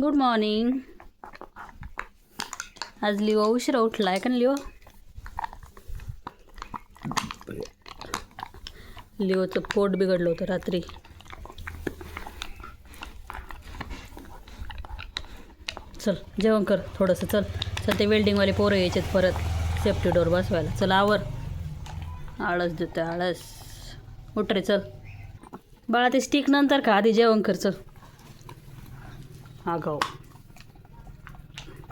Good morning आज Leo उशिरा उठला आहे का ना लिओ? लिओचं पोट बिघडलं होतं रात्री. चल जेवण कर थोडंसं चल. चल ते वेल्डिंगवाले पोरं यायचेत परत सेफ्टी डोर बसवायला. चल आवर. आळस देतो आळस. उठ रे चल. बाळा ते स्टिक नंतर का? आधी जेवण कर चल. हा चल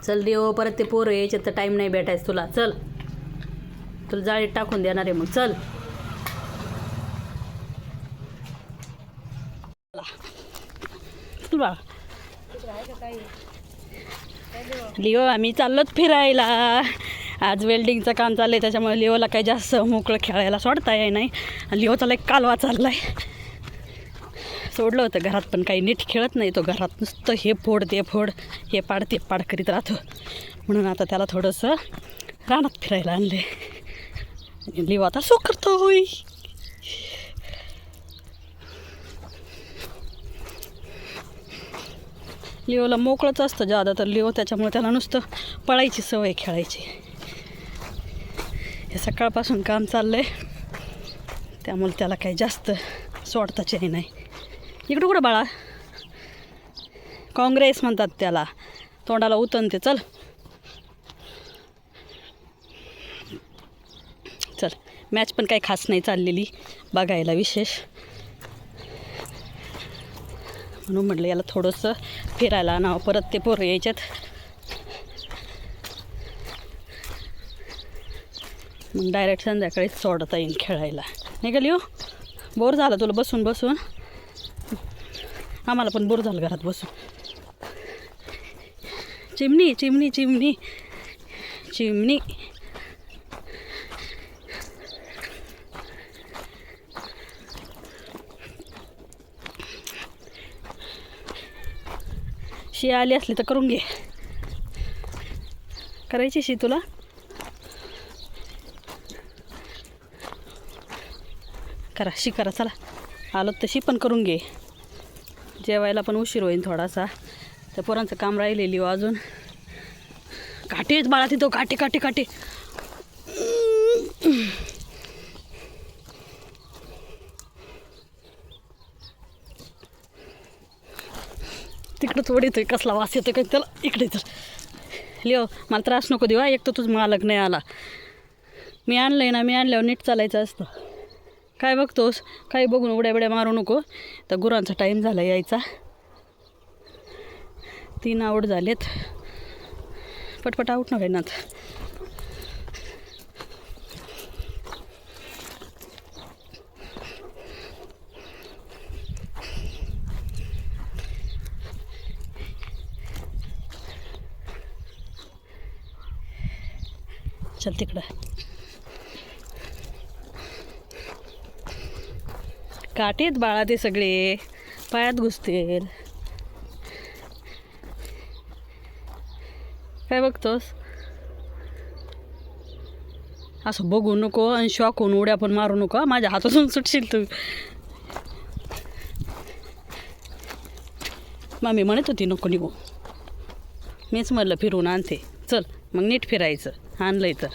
चल देव परत ते पोरं यायचे तर टाईम नाही भेटायचं तुला. चल. तुला जाळीत टाकून देणार आहे मग. चल. चल लिओ आम्ही चाललोच फिरायला. आज वेल्डिंगचं काम चाललं आहे त्याच्यामुळे लिओला काही जास्त मोकळं खेळायला सोडता येई नाही. लिओचा एक कालवा चालला आहे सोडलं होतं. घरात पण काही नीट खेळत नाही. तो घरात नुसतं हे फोड ते फोड हे पाड ते पाड करीत राहतो. म्हणून आता त्याला थोडंसं रानात फिरायला आणले लिव आता सो करतो होई लिओला मोकळंच असतं जादा तर लिओ त्याच्यामुळे त्याला नुसतं पळायची सवय खेळायची. हे सकाळपासून काम चाललं आहे त्यामुळे त्याला काही जास्त सोडताची नाही. इकडं कुठं बाळा? काँग्रेस म्हणतात त्याला. तोंडाला उतनते चल. चल. मॅच पण काही खास नाही चाललेली बघायला विशेष. म्हणून म्हटलं याला थोडंसं फिरायला आणावं. परत ते पोरं यायच्यात. मग डायरेक्ट संध्याकाळीच सोडता येईल खेळायला. नाही का लिओ बोर झालं तुला. बसून बसून. आम्हाला पण बोर झालं घरात बसून. चिमणी चिमणी चिमणी. चिमणी. शी आली असली तर करून घे. करायची शी तुला? करा शी करा चला. आलो तशी पण करून घे. जेवायला पण उशीर होईल थोडासा. त्या पोरांचं काम राहिलेली हो अजून. काटेच बाळा तिथं काटे काटे काटे. तिकडंच येतोय कसला वास येतोय काय त्याला? इकडे तर लिओ मला त्रास नको देऊ एक तर तुझं मालक नाही आला. मी आणलंय ना मी आणल्यावर नीट चालायचं असतं. काय बघतोस? काही बघून उड्या बिड्या मारू नको. तर गुरांचा टाईम झाला यायचा. तीन आवड झालेत. पटपट आऊट नव्हे ना चल तिकडं. काटेत बाळा ते सगळे. पायात घुसतील. काय बघतोस? असं बघू नको आणि शॉक होऊन उड्या पण मारू नको माझ्या हातातून सुटशील तू. मामी म्हणत होती नको निघू. मीच म्हणलं फिरून आणते. चल मग नीट फिरायचं. आणलंय तर.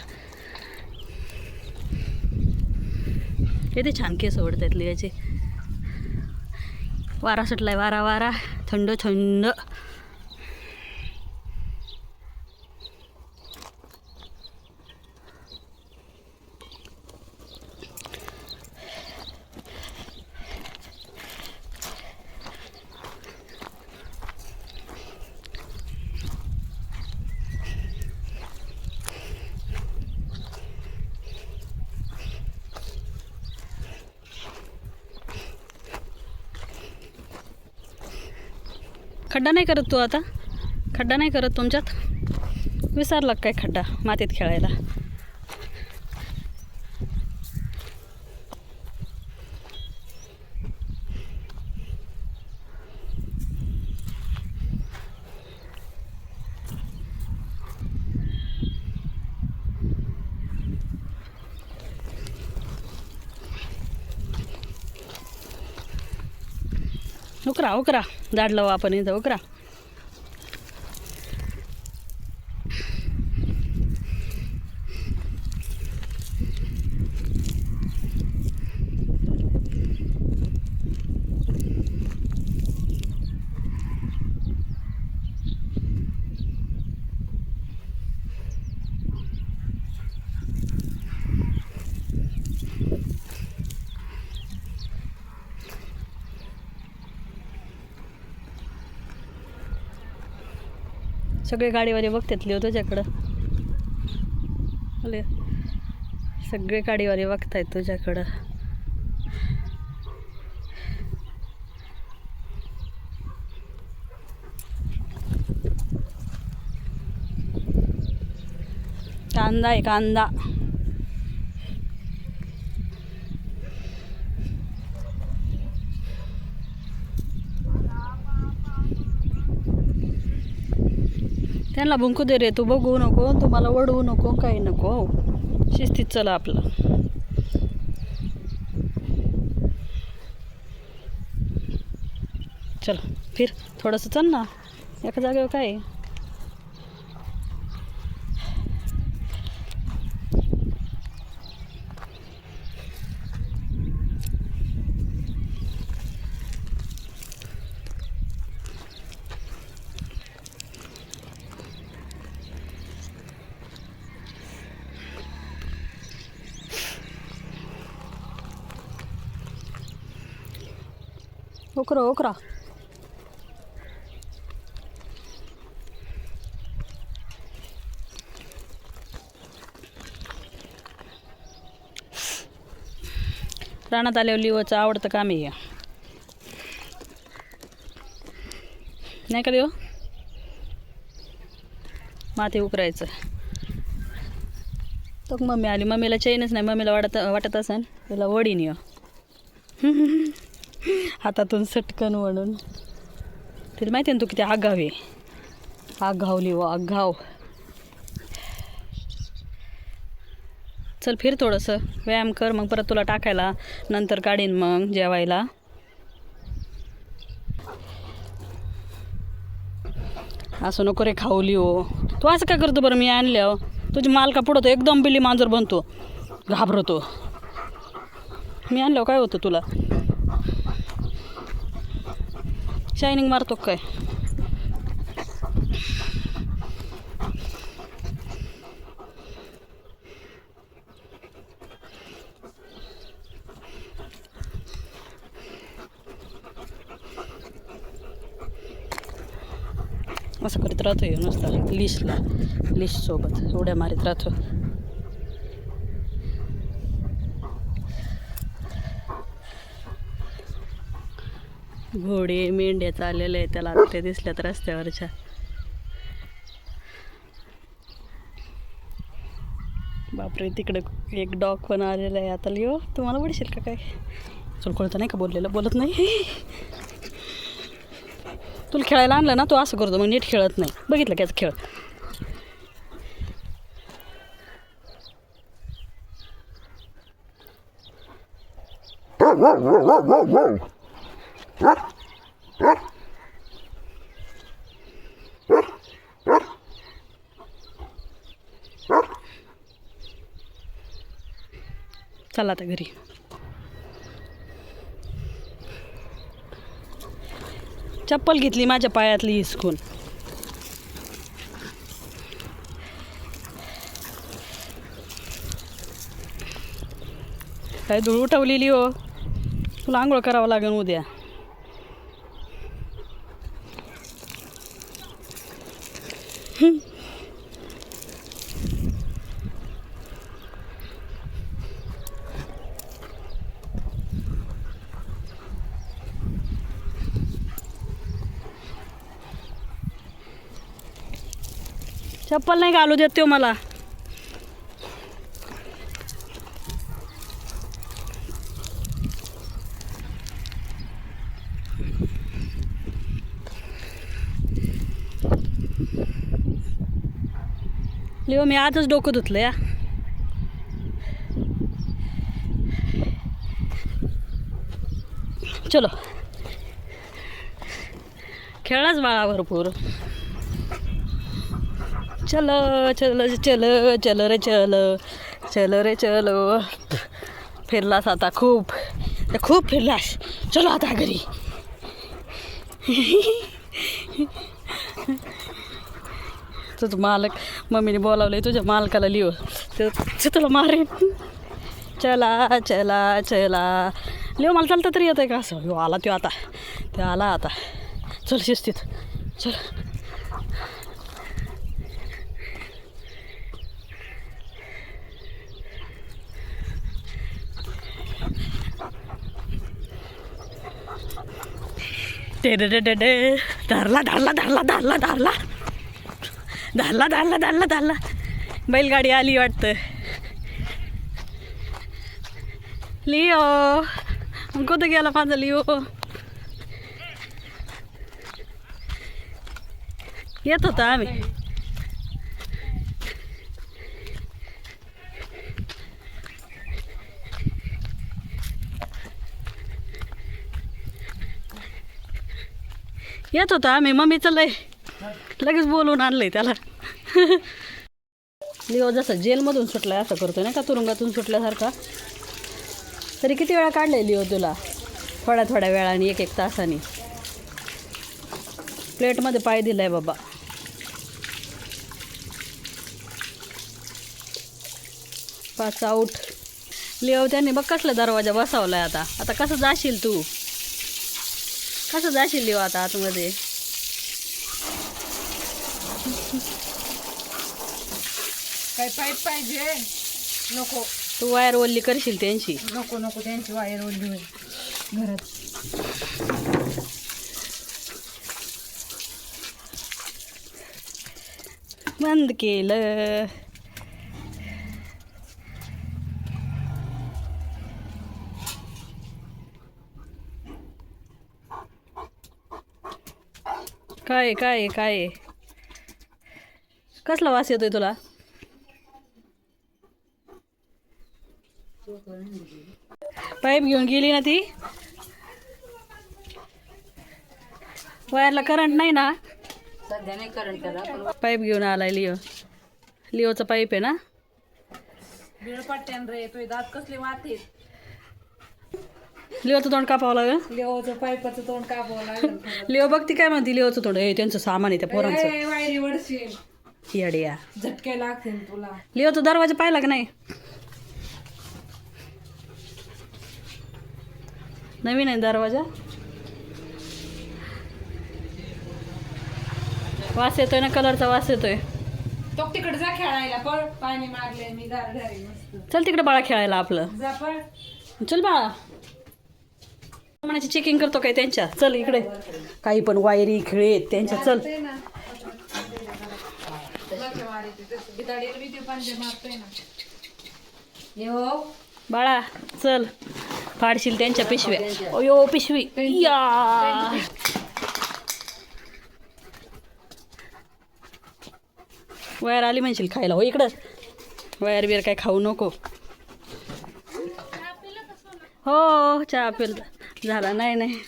किती छान केस आवडतात लिहायचे. वारा सुटलाय वारा वारा थंड थंड खड्डा नाही करत तू आता? खड्डा नाही करत तुमच्यात? विसरला काय खड्डा? मातीत खेळायला. उकरा उकरा झाड लावू आपण इथं उकरा सगळे गाडीवाले बघतात लिओ हो तुझ्याकडं. अले सगळे गाडीवाले बघतायत तुझ्याकडं. कांदा आहे कांदा. त्यांना भुंकू दे रे तू बघू नको तू मला वडवू नको काही नको. शिस्तीत चला आपलं. चल फिर थोडंसं चल ना. एका जागेवर काय आहे? उकरा. रानात आल्यावर लिओचं आवडतं काम आहे नाही का देऊ माती उकरायचं. तर मम्मी आली. मम्मीला चैनच नाही. मम्मीला वाटत वाटत असेल तिला वडीन ये. हातातून सटकन म्हणून. तिला माहिती आहे ना तू किती आगाव आहे. आगावली व आगाव. चल फिर थोडंसं. व्यायाम कर मग परत तुला टाकायला. नंतर काढीन मग जेवायला. असं नको रे खावली हो. तू असं काय करतो बरं मी आणल्या हो? तुझी मालका पुढं एकदम बिल्ली मांजर बनतो. घाबरतो. मी आणलं हो, काय होतं तुला? शायनिंग मारतो का काय असं करीत राहतो हे नुसतं लिशला लिशसोबत उड्या मारीत राहतो घोडे मेंढ्या चाललेले आहे त्याला आता ते दिसल्यात रस्त्यावरच्या. बापरे तिकडे एक डॉग पण आलेला आहे. आता लिओ तुम्हाला पडशील का काय? चल कोणतं नाही का बोललेलं? बोलत नाही? तुला खेळायला आणलं ना तू असं करतो मग नीट खेळत नाही. बघितलं कायच याचा खेळ? चला आता घरी. चप्पल घेतली माझ्या पायातली हिसकून. काय धूळ उठवलेली हो. तुला आंघोळ करावं लागेल उद्या. चप्पल नाही घालू देत तो मला. लिओ मी आजच डोकं धुतलं या. चलो. खेळाच बाळा भरपूर. चल चल चल चल रे चल. चल रे चल. फिरलास आता खूप. खूप फिरलास. चलो आता घरी. तुझं मालक मम्मीने बोलावलं तुझ्या मालकाला लिहो. तर तुला मारे चला चला चला. लिहो मला चालतं तरी येतं आहे का असं? हो आला तो आता. ते आला आता. चल शिस्तीत. चल. ते धरला धरला धरला धरला धरला. धरला धरला धरला धरला बैलगाडी आली वाटतं. लिओ. कुठं गेला माझा लिओ? येत होता आम्ही. येत होता आम्ही. मम्मीचं लय लगेच बोलवून आणलंय त्याला. लिओ जसं जेलमधून सुटलाय असं करतोय ना का? तुरुंगातून सुटल्यासारखा. तरी किती वेळा काढलाय लिओ तुला? थोड्या थोड्या वेळाने एक एक तासाने. प्लेटमध्ये पाय दिलाय बाबा. पाच आऊट लिओ त्यांनी बघ कसला दरवाजा बसवलाय आता. आता कसं जाशील तू? कसं जाशील लिओ आता आतमध्ये? काय पाईप पाहिजे. नको. तू वायर ओल्ली करशील त्यांची. नको नको त्यांची वायर ओढली होईल. घरात. बंद केलं. काय काय काय? कसला वास येतोय तुला? पाईप घेऊन गेली ना ती. वायरला करंट नाही ना. सध्या नाही करंट त्याला पाईप घेऊन आलाय लिओ. लिओचा पाईप आहे ना. रे तुझे दात कसले वाहते लिओचं तोंड कापावं लागेल. लेवचं पाईपाचं तोंड कापावं लागेल लिओ बघ ती काय म्हणते लिओचं तोंड. हे त्यांचं सामान आहे त्या पोरांचं. ए, वायरी वडशील. येड्या. झटके लागतील तुला. लिओचा दरवाजा पाहिला का नाही? नवीन आहे दरवाजा. वास येतोय ना कलरचा वास येतोय. तो तिकडे जा खेळायला पळ. पाणी मारले मी गार घरी चल तिकडे बाळा खेळायला आपलं. जा पळ. चल बाळा. म्हणाची चेकिंग करतो काय त्यांच्या. चल इकडे. काही पण वायरी खेळेत त्यांच्या. चल. येऊ बाळा चल. फाडशील त्यांच्या पिशव्या. अयो पिशवी. या. वायर आली म्हणशील खायला. हो इकडं. वायर बिर काय खाऊ नको. हो चहा पिल. झाला. नाही नाही.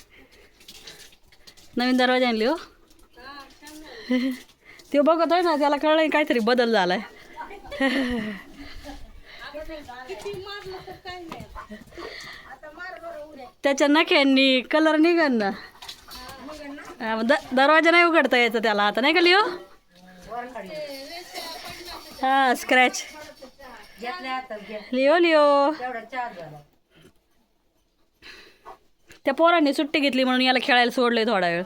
नवीन दरवाजा आणली हो. ते आहे ना त्याला कळलं काहीतरी बदल झालाय. त्याच्या नख्यांनी कलर निघन ना. मग द- दरवाजा नाही उघडता यायचा त्याला. आता नाही का लिओ? हा स्क्रॅच लिओ लिओ. त्या पोरांनी सुट्टी घेतली म्हणून याला खेळायला सोडलंय थोडा वेळ.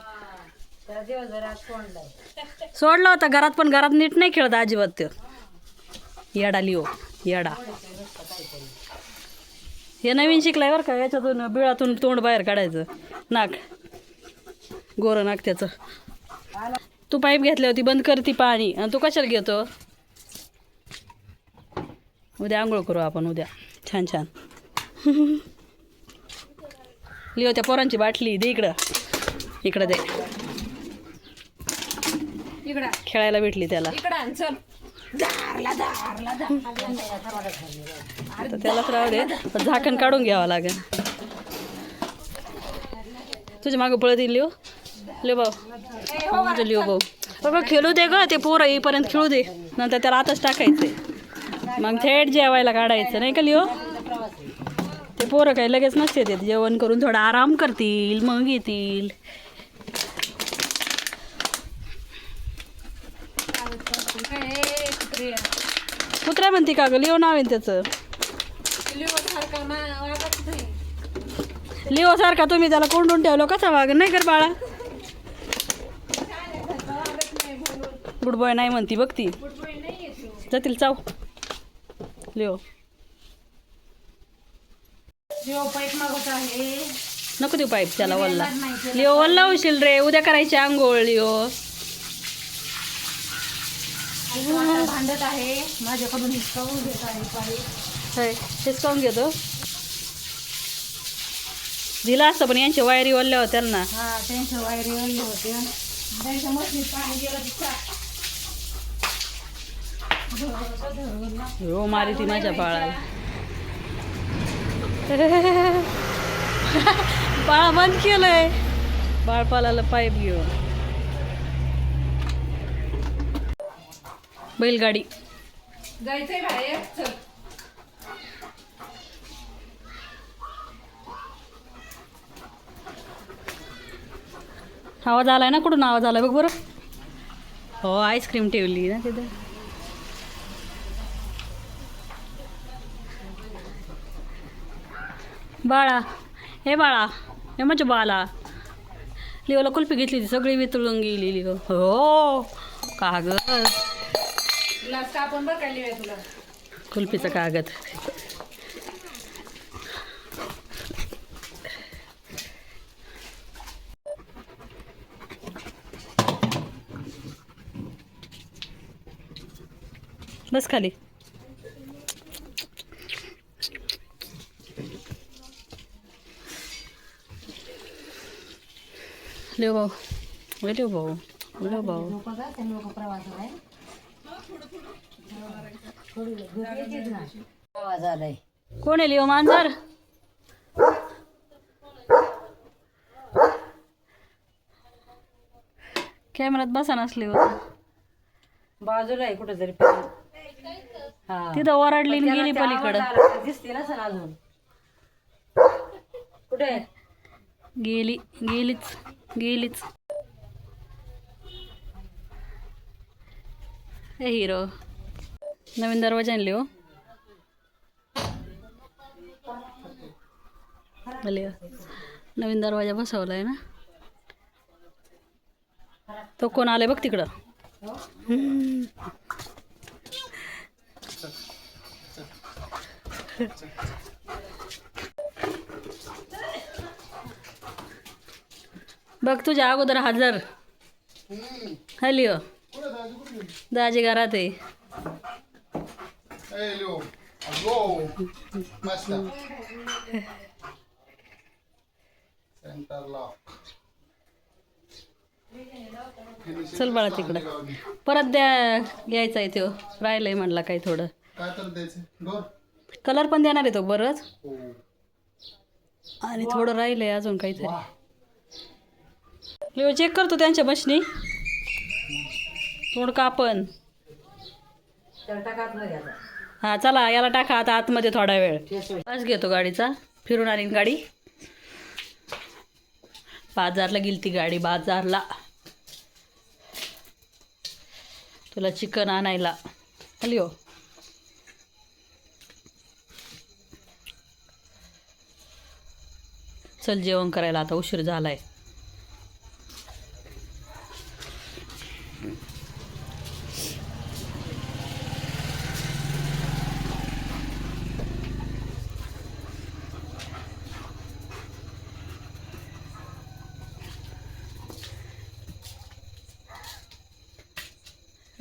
सोडला होता. सोडलं होतं घरात पण घरात नीट नाही खेळत अजिबात तो येडा लिओ. येडा. हे नवीन शिकलाय बरं का याच्यातून बिळातून तोंड बाहेर काढायचं. नाक. गोरं नाक त्याचं. तू पाईप घेतली होती बंद करती पाणी. आणि तू कशाला घेतो? उद्या आंघोळ करू आपण उद्या. छान छान. लिओ त्या पोरांची बाटली दे इकडं. इकडं दे. इकडा. खेळायला भेटली त्याला. इकडा चल. आता त्यालाच राहू दे. झाकण काढून घ्यावं लागेल. तुझ्या मागं पळत येईल लिओ. लिओ भाऊ. माझं लिओ भाऊ. बघा खेळू दे ग ते पोरं येईपर्यंत खेळू दे. नंतर त्याला आताच टाकायचं मग थेट जेवायला काढायचं नाही का लिओ? ते पोरं काही लगेच नसते ते जेवण करून थोडा आराम करतील मग येतील काय कुत्र्या म्हणते का ग? लिओ नाव आहे त्याचं. लिओसारखा मा- वागत नाही. लिओ सारखा तुम्ही त्याला कोंडून ठेवलं कसा वाग? नाही कर बाळा. गुड बॉय नाही म्हणती बघ ती. जातील चाव लिओ. आहे. नको देऊ पाईप त्याला वल्ला. नाही. लिओ वल्ला होशील रे. उद्या करायची आंघोळ लिओ. तो भांडत आहे. माझ्याकडून हिसकावून घेत आहे काऊन घेतो. दिला असतं पण यांच्या वायरी वल्ल्या होत्या ना. हा त्यांच्या वायरी ओढले होते त्यांच्या मशीन पाणी गेलं हो मारी ती माझ्या बाळाला. बाळा बंद केलंय. बाळपालाला पाईप घेऊन. बैलगाडी. जायचंय बाहेर चल. आवाज आलाय ना कुठून आवाज आलाय? बघ बरं. हो आईस्क्रीम ठेवली ना तिथे. बाळा हे बाळा हे म्हणजे बाळा. लिओला कुल्फी घेतली ती सगळी वितळून गेली लिओ हो कागद ग्लास कापून बरं काय लिहाय तुला. कुल्फीचं कागद. बस खाली. लिओ भाऊ. लिओ भाऊ. लिओ भाऊ. प्रवासाला आहे आवाज आलाय कोण आहे लिओ मांजर? कॅमेरात बसा नसली हो बाजूला आहे कुठं तरी हा. तिथं ओरडली आणि गेली पलीकडं. दिसते ना सर अजून. कुठे गेली गेलीच गेलीच. ए हिरो. नवीन दरवाजा आणले हो. नवीन दरवाजा बसवला आहे ना. तो कोण आलाय बघ तिकडं. बघ तुझ्या अगोदर हजर. हलिओ हो. दाजी घरात आहे. Go. Master. Center lock. चल बाळा तिकडं. परत द्या घ्यायचा आहे तो राहिलंय म्हणला काही थोडं. काय तर द्यायचं. डोर कलर पण देणार आहे तो बरंच. हो. आणि थोडं राहिलंय अजून काहीतरी. लिओ चेक करतो त्यांच्या मशनी तोंड कापण हा चला याला टाका आता आतमध्ये थोडा वेळ. बस घेतो गाडीचा. फिरून आली गाडी. बाजारला गेली ती गाडी बाजारला. तुला चिकन आणायला. आली हो. चल जेवण करायला आता उशीर झालाय.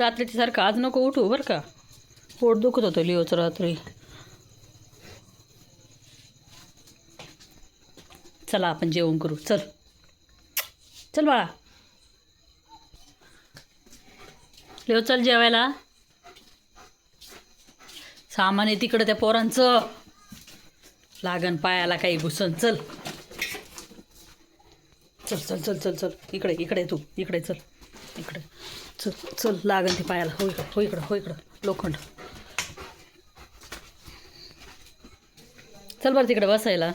रात्रीची सारखं आज नको उठू बरं का. पोट दुखत होतं लिओचं रात्री. चला आपण जेवण करू. चल. चल बाळा. लिओ चल जेवायला. सामान आहे तिकडं त्या पोरांचं. लागन पायाला काही घुसन. चल. चल चल चल चल चल. इकडे इकडे तू. इकडे चल. इकडे. चल चल लागेल ते पायाला. हो इकडं हो इकडं हो इकडं. लोखंड. चल बरं तिकडे बसायला.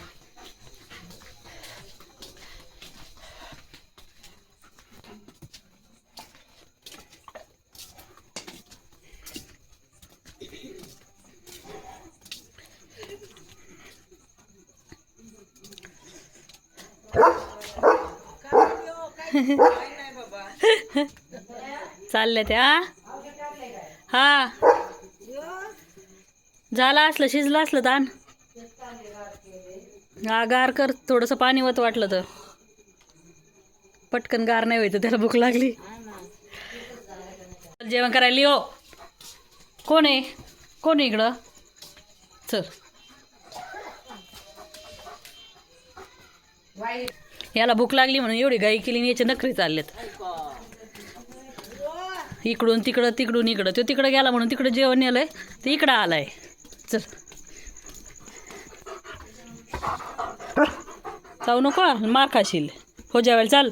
चालल्या त्या हा. झालं असलं शिजलं असलं ताण हा गार कर थोडंसं पाणी वत वाटलं तर. पटकन गार नाही व्हायचं त्याला भूक लागली. जेवण करायला हो कोण आहे? कोण आहे इकडं? चल. याला भूक लागली म्हणून एवढी गाई केली आणि याचे नखरे चाललेत. इकडून तिकडं तिकडून इकडं. तो तिकडं गेला म्हणून तिकडं जेवण नेलंय ते इकडं आलाय. चल. जाऊ नको मार खाशील. हो जेवायला चाल.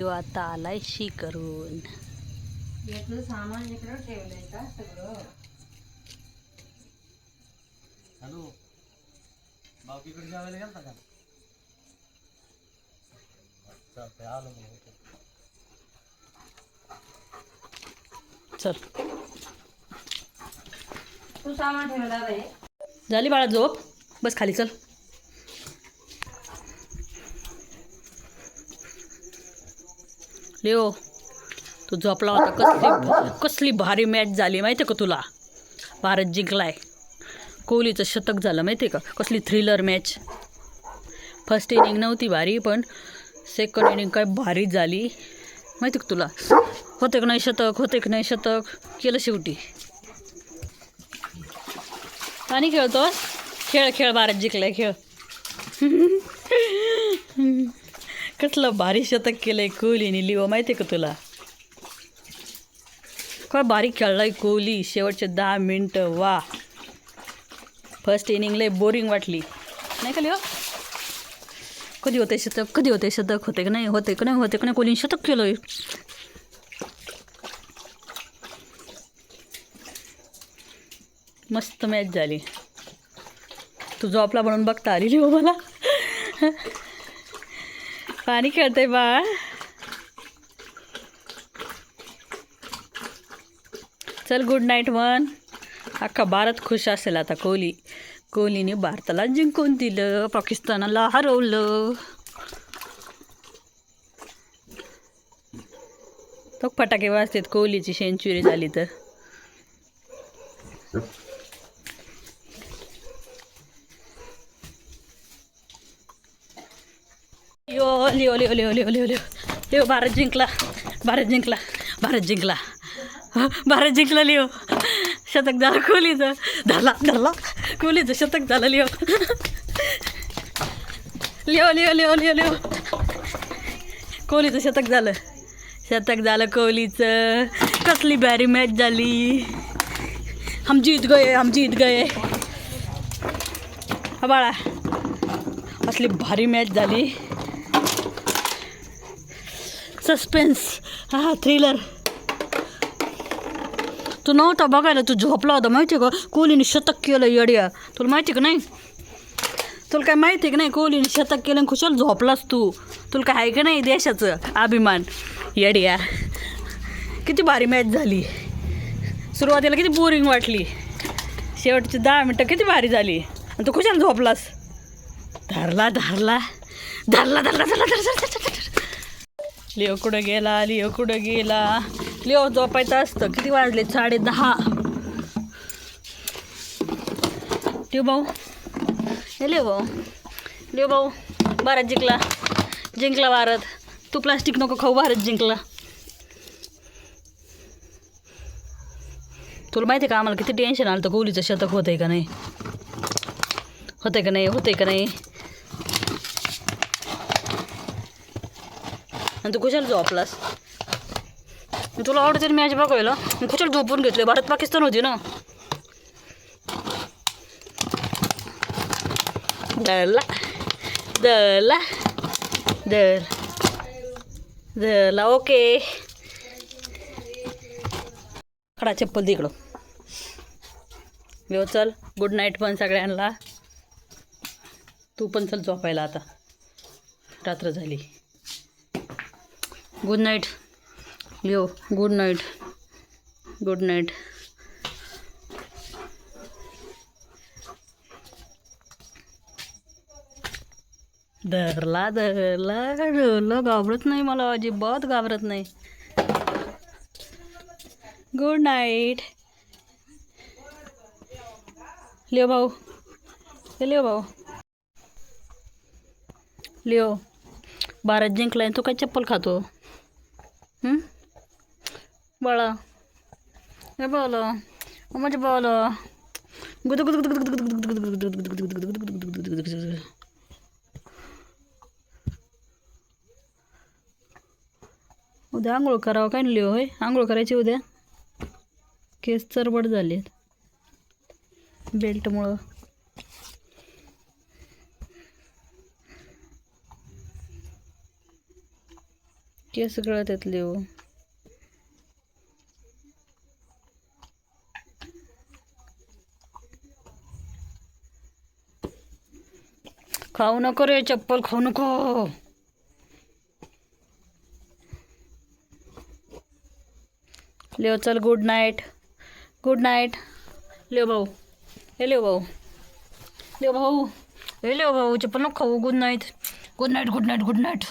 तो आता आलाय शी करून सामान इकडं ठेवलंय का सगळं चल. तू सामान ठेवला झाली बाळा झोप. बस खाली चल. लिओ तू झोपला होता. कसली कसली भारी मॅच झाली माहिती आहे का तुला? भारत जिंकलाय. कोहलीचं शतक झालं माहिती आहे का? कसली थ्रिलर मॅच फर्स्ट इनिंग नव्हती भारी पण सेकंड इनिंग काय भारी झाली. माहिती का तुला? होते का नाही शतक होते का नाही शतक? केलं शेवटी. आणि खेळतो खेळ खेळ भारत जिंकलाय खेळ. कसलं भारी शतक केलंय कोहलीने लिओ माहिती आहे का तुला? काय बारीक खेळलाय कोहली शेवटचे दहा मिनटं वा. फर्स्ट इनिंगला बोरिंग वाटली. नाही का लिओ? कधी होते शतक कधी होते शतक होते का नाही होते का नाही होते का नाही कोहलीने शतक केलंय? मस्त मॅच झाली. तू झोपला म्हणून बघता आली लिओ मला. पाणी खेळते बा. चल गुड नाईट वन. अख्खा भारत खुश असेल आता कोहली. कोहलीने भारताला जिंकून दिलं पाकिस्तानाला हरवलं. तो फटाके वाजतात कोहलीची सेंचुरी झाली तर. Leo Leo Leo Leo Leo Leo Leo Bharat जिंकला भारत जिंकला भारत जिंकला भारत जिंकला लिओ शतक झालं कोहलीचं धरला धरला कोहलीचं शतक झालं Leo Leo Leo Leo Leo Leo कोहलीचं शतक झालं शतक झालं कोहलीचं कसली भारी मॅच झाली हम जीत गए हम जीत गए बाळा असली भारी मॅच झाली सस्पेन्स हा थ्रिलर तू नव्हता बघायला तू झोपला होता माहिती आहे का कोहलीने शतक केलं येड्या तुला माहिती आहे का नाही तुला काय माहिती आहे का नाही कोहलीने शतक केलं खुशाल झोपलास तू तुला काय आहे का नाही देशाचं अभिमान येड्या किती भारी मॅच झाली सुरुवातीला किती बोरिंग वाटली शेवटची दहा मिनटं किती भारी झाली आणि तू खुशाल झोपलास धरला धरला धरला धरला धरला धरला लिओ कुठं गेला? लिओ कुठं गेला? लिओ झोपायचं असतं. किती वाजले? साडे दहा. लिओ भाऊ. हे लिओ भाऊ. लिओ भाऊ भारत जिंकला. जिंकला भारत. तू प्लास्टिक नको खाऊ भारत जिंकला. तुला माहिती आहे का आम्हाला किती टेन्शन आलं तर कोहलीचं शतक होतंय का नाही? होतंय का नाही? होतंय का नाही? आणि तू कुशाला झोपलास? तुला आवडते मॅच बघायला? मी कुशाला झोपून घेतले भारत पाकिस्तान होती ना. दरला दरला दर दरला ओके. खडा चप्पल तिकडं व्यव चल गुड नाईट पण सगळ्यांना. तू पण चल झोपायला आता. रात्र झाली. Good night Leo good night good night धरला धरला. धरला घाबरत नाही मला अजिबात घाबरत नाही. गुड नाईट लिओ भाऊ. हे लिओ भाऊ. लिओ भारत जिंकलाय तू काय चप्पल खातो? हं? बाळा हे बाळा माझ्या बाळा गुद गुद गुद गुद गुद गुद गुद गुद गुद गुद गुद गुद गुद गुद गुद उद्या आंघोळ करावं काय लिहो होय आंघोळ करायची उद्या केस चरबड झाले बेल्टमुळं केस गळत येतले हो. खाऊ नको रे चप्पल खाऊ नको. लिओ चल good night good night Leo भाऊ. हे लिओ भाऊ. लिओ भाऊ. हे लिओ भाऊ चप्पल नको खाऊ. Good night good night good night good night